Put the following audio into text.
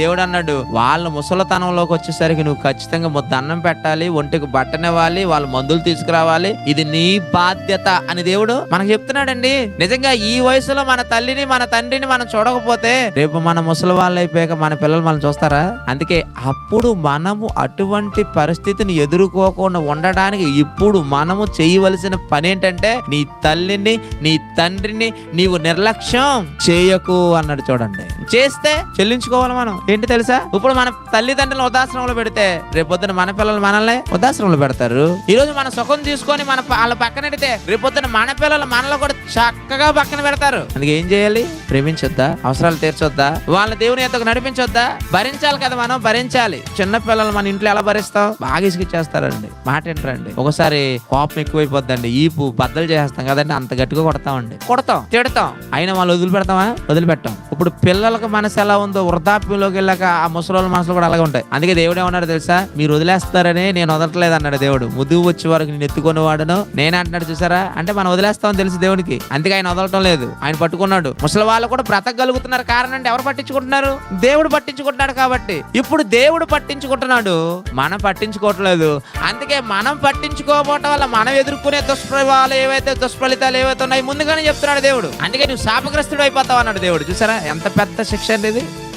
దేవుడు అన్నాడు వాళ్ళ ముసలతనంలోకి వచ్చేసరికి నువ్వు ఖచ్చితంగా ముద్ద పెట్టాలి ఒంటికి బట్టనివ్వాలి వాళ్ళ మందులు తీసుకురావాలి. ఇది నీ బాధ్యత అని దేవుడు మనకు చెప్తున్నాడండి. నిజంగా ఈ వయసులో మన తల్లిని మన తండ్రిని మనం చూడకపోతే రేపు మన ముసలి వాళ్ళు అయిపోయాక మన పిల్లలు మనం చూస్తారా? అందుకే అప్పుడు మనము అటువంటి పరిస్థితిని ఎదుర్కోకుండా ఉండడానికి ఇప్పుడు మనము చేయవలసిన పని ఏంటంటే నీ తల్లిని నీ తండ్రిని నీవు నిర్లక్ష్యం చేయకు అన్నాడు చూడండి. చేస్తే చెల్లించుకోవాలి మనం. ఏంటి తెలుసా? ఇప్పుడు మన తల్లిదండ్రులను ఉదాసనంలో పెడితే రేపొద్దున మన పిల్లలు మనల్ని ఉదాసనంలో పెడతారు. ఈ రోజు మన సుఖం తీసుకొని మన వాళ్ళ పక్కన పెడితే రేపొద్దున మన పిల్లలు మనలో కూడా చక్కగా పక్కన పెడతారు. అందుకే ఏం చేయాలి? ప్రేమించొద్దా? అవసరాలు తీర్చొద్దా? వాళ్ళ దేవుని ఎంతకు నడిపించొద్దా? భరించాలి కదా మనం భరించాలి. చిన్న పిల్లలు మన ఇంట్లో ఎలా భరిస్తాం? బాగా ఇసుకిచ్చేస్తారండి మాట ఏంటండి? ఒకసారి కోపం ఎక్కువైపోద్దండి. ఈపు బద్దలు చేసేస్తాం కదండి అంత గట్టిగా కొడతామండి. కొడతాం తిడతాం. అయినా వాళ్ళు వదిలిపెడతామా? వదిలిపెట్టాం. ఇప్పుడు పిల్లలకు మనసు ఎలా ఉందో వృద్ధాప్యంలోకి వెళ్ళాక ఆ ముసలోళ్ళ మనసులు కూడా అలాగే ఉంటాయి. అందుకే దేవుడు ఏమన్నాడు తెలుసా? మీరు వదిలేస్తారని నేను వదలట్లేదు అన్నాడు దేవుడు. ముదుగు వచ్చే వరకు నేను ఎత్తుకొని వాడను. నేను అంటున్నాడు చూసారా? అంటే మనం వదిలేస్తామని తెలుసు దేవునికి. అందుకే ఆయన వదలటం లేదు. ఆయన పట్టుకున్నాడు. ముసలి వాళ్ళు కూడా బ్రతకగలుగుతున్నారు. కారణం అంటే ఎవరు పట్టించుకుంటున్నారు? దేవుడు పట్టించుకుంటున్నాడు కాబట్టి. ఇప్పుడు దేవుడు పట్టించుకుంటున్నాడు. మనం పట్టించుకోవట్లేదు. అందుకే మనం పట్టించుకోకపోవటం వల్ల మనం ఎదుర్కొనే దుష్ప్రభావాలు ఏవైతే దుష్ఫలితాలు ఏవైతే ఉన్నాయి ముందుగానే చెప్తున్నాడు దేవుడు. అందుకే నువ్వు శాపగ్రస్తుడు అయిపోతావు అన్నాడు దేవుడు. చూసారా? ఎంత పెద్ద esta sección de